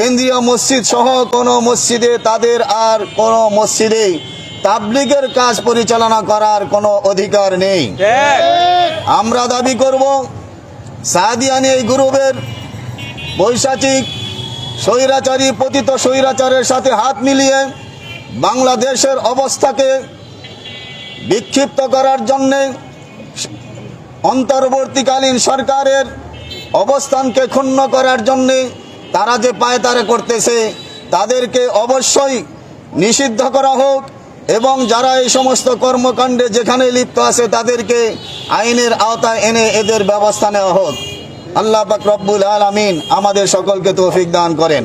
কেন্দ্রীয় মসজিদ সহ কোনো মসজিদে তাদের আর কোনো মসজিদে তাবলিগের কাজ পরিচালনা করার কোনো অধিকার নেই। আমরা দাবি করব, সাদিয়ানি এই গ্রুপের বৈশাচিক স্বৈরাচারী, পতিত স্বৈরাচারের সাথে হাত মিলিয়ে বাংলাদেশের অবস্থাকে বিক্ষিপ্ত করার জন্যে অন্তর্বর্তীকালীন সরকারের অবস্থানকে ক্ষুণ্ণ করার জন্যে তারা যে পায়তারা করতেছে, তাদেরকে অবশ্যই নিষিদ্ধ করা হোক এবং যারা এই সমস্ত কর্মকাণ্ডে যেখানে লিপ্ত আছে, তাদেরকে আইনের আওতায় এনে এদের ব্যবস্থা নেওয়া হোক। আল্লাহ পাক রব্বুল আলামিন আমাদের সকলকে তৌফিক দান করেন।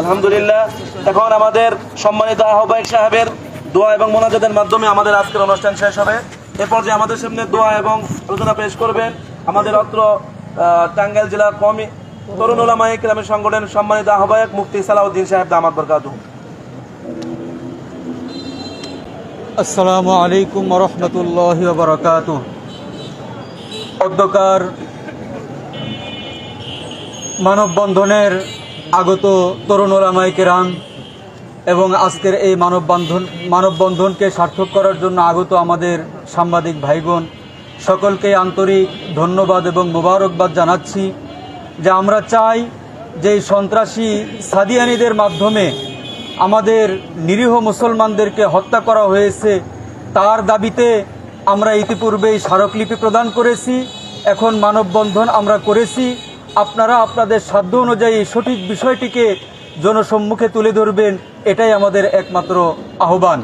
আলহামদুলিল্লাহ, এখন আমাদের সম্মানিত আহ্বায়ক সাহেবের দোয়া এবং মোনাজাতের মাধ্যমে আমাদের আজকের অনুষ্ঠান শেষ হবে। এ পর্যায়ে আমাদের সামনে দোয়া এবং আলোচনা পেশ করবেন আমাদের অত্র টাঙ্গাইল জেলা কমি, তরুণ ওলামা ইকরামের সংগঠনের সম্মানিত আহ্বায়ক মুফতি সালাউদ্দিন সাহেব, দামাত বরকাতু আসসালামু আলাইকুম রহমতুল্লাহ বরকাত অধ্যকার মানববন্ধনের আগত তরুণ ওলামাই কেরাম এবং আজকের এই মানববন্ধন, মানববন্ধনকে সার্থক করার জন্য আগত আমাদের সাংবাদিক ভাইবোন সকলকে আন্তরিক ধন্যবাদ এবং মোবারকবাদ জানাচ্ছি যে আমরা চাই যে সন্ত্রাসী সাদিয়ানিদের মাধ্যমে আমাদের নিরীহ মুসলমানদেরকে হত্যা করা হয়েছে। তার দাবিতে আমরা ইতিপূর্বেই স্মারকলিপি প্রদান করেছি। এখন মানববন্ধন আমরা করেছি। আপনারা আপনাদের সাধ্য অনুযায়ী সঠিক বিষয়টিকে জনসম্মুখে তুলে ধরবেন, এটাই আমাদের একমাত্র আহ্বান।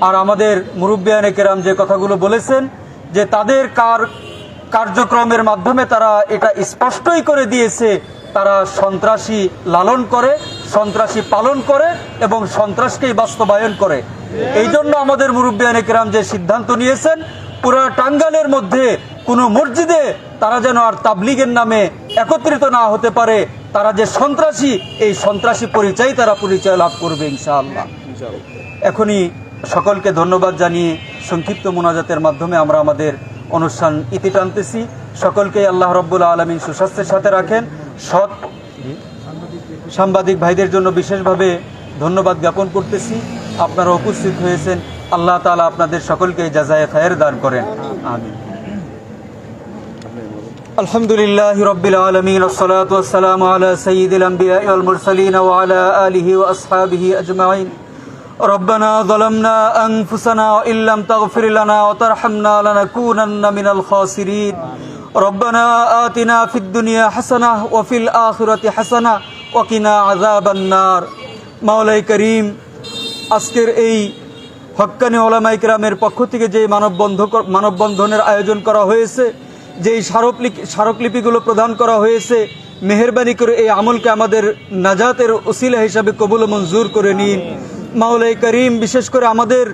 আর আমাদের মুরব্বিয়ানে কেরাম যে কথাগুলো বলেছেন যে তাদের কার কার্যক্রমের মাধ্যমে তারা এটা স্পষ্টই করে দিয়েছে, তারা সন্ত্রাসী লালন করে, সন্ত্রাসী পালন করে এবং সন্ত্রাসকেই বাস্তবায়ন করে। এই জন্য আমাদের মুরব্বিয়ানে কেরাম যে সিদ্ধান্ত নিয়েছেন, পুরো টাঙ্গালের মধ্যে কোনো মসজিদে তারা যেন আর তাবলিগের নামে একত্রিত না হতে পারে, তারা যে সন্ত্রাসী, এই সন্ত্রাসী পরিচয় তারা পরিচয় লাভ করবে ইনশাআল্লাহ। এখনই সকলকে ধন্যবাদ জানিয়ে সংক্ষিপ্ত মোনাজাতের মাধ্যমে আমরা আমাদের অনুষ্ঠান ইতি টানতেছি। সকলকে আল্লাহ রব্বুল আলমিন সুস্বাস্থ্যের সাথে রাখেন। সৎ সাংবাদিক ভাইদের জন্য বিশেষভাবে ধন্যবাদ জ্ঞাপন করতেছি। আপনারা উপস্থিত হয়েছেন। আল্লাহ তালা আপনাদের সকলকে জাজায় খায়ের দান করেন। আমিন। আলহামদুলিল্লাহ রবিল আলমিন। আসসালাত আলা সঈদ আলম্বিয়া মুরসালিন ওয়ালা আলহি আসহাবিহি আজমাইন। ربنا ظلمنا أنفسنا وإن لم تغفر لنا وترحمنا لنكونن من الخاسرين ربنا آتنا في الدنيا حسنة وفي الآخرة حسنة وقنا عذاب النار مولاي كريم আজকের এই হক্কানি ওলামা ইকরামের পক্ষ থেকে যে মানববন্ধ মানববন্ধনের আয়োজন করা হয়েছে যেই স্মারকলিপি স্মারকলিপিগুলো প্রদান করা হয়েছে মেহরবানি করে এই আমলকে আমাদের নাজাতের ওসিলা হিসাবে কবুল ও মঞ্জুর করে নিন মাওলাই করিম বিশেষ করে আমাদের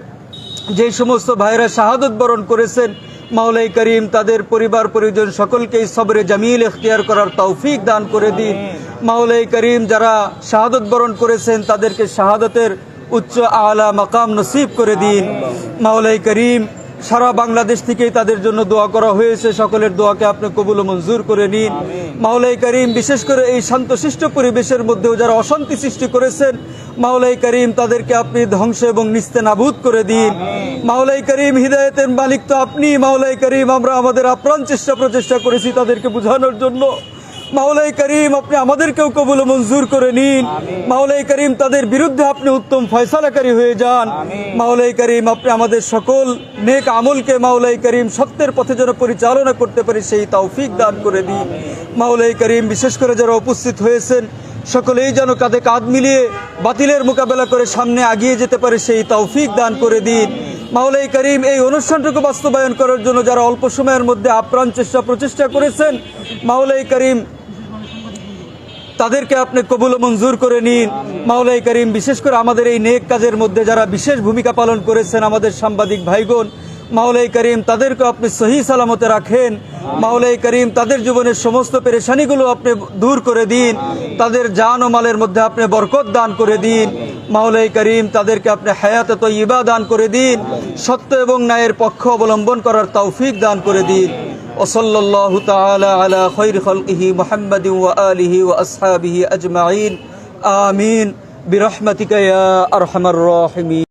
যে সমস্ত ভাইরা শাহাদত বরণ করেছেন মাওলাই করিম তাদের পরিবার পরিজন সকলকেই সবরে জামিল এখতিয়ার করার তৌফিক দান করে দিন। মাওলাই করিম যারা শাহাদত বরণ করেছেন তাদেরকে শাহাদতের উচ্চ আলা মাকাম নসিব করে দিন। মাওলাই করিম সারা বাংলাদেশ থেকেই তাদের জন্য দোয়া করা হয়েছে। সকলের দোয়াকে আপনি কবুল ও মঞ্জুর করে নিন। মাওলাই করিম বিশেষ করে এই শান্তশিষ্ট পরিবেশের মধ্যেও যারা অশান্তি সৃষ্টি করেছেন মাওলাই করিম তাদেরকে আপনি ধ্বংস এবং নিস্তে নাবুদ করে দিন। মাওলাই করিম হৃদায়তের মালিক তো আপনি মাওলাই করিম আমরা আমাদের আপ্রাণ চেষ্টা প্রচেষ্টা করেছি তাদেরকে বোঝানোর জন্য। মাওলাই করিম আপনি আমাদেরকেও কবুল মঞ্জুর করে নিন। মাওলাই করিম তাদের বিরুদ্ধে আপনি উত্তম ফয়সালাকারী হয়ে যান। মাওলাই করিম আপনি আমাদের সকল নেক আমলকে মাওলাই করিম সত্যের পথে যেন পরিচালনা করতে পারি সেই তৌফিক দান করে দিন। মাওলাই করিম বিশেষ করে যারা উপস্থিত হয়েছেন সকলেই যেন কাঁধে কাঁধ মিলিয়ে বাতিলের মোকাবেলা করে সামনে আগিয়ে যেতে পারে সেই তৌফিক দান করে দিন। মাওলাই করিম এই অনুষ্ঠানটুকু বাস্তবায়ন করার জন্য যারা অল্প সময়ের মধ্যে আপ্রাণ চেষ্টা প্রচেষ্টা করেছেন মাওলাই করিম তাদেরকে আপনি কবুল মঞ্জুর করে নিন। মাওলাই করিম, বিশেষ করে আমাদের এই নেক কাজের মধ্যে যারা বিশেষ ভূমিকা পালন করেছেন আমাদের সাংবাদিক ভাইগণ মাওলাই করিম তাদেরকে আপনি সহি সালামতে রাখেন। মাওলাই করিম, তাদের জীবনের সমস্ত পেরেশানিগুলো আপনি দূর করে দিন। তাদের জান ও মালের মধ্যে আপনি বরকত দান করে দিন। মাওলাই করিম, তাদেরকে আপনি হায়াতে তৈবা দান করে দিন। সত্য এবং ন্যায়ের পক্ষ অবলম্বন করার তৌফিক দান করে দিন। وصلى الله تعالى على خير خلقه محمد وآله وأصحابه أجمعين. آمين. برحمتك يا أرحم الراحمين.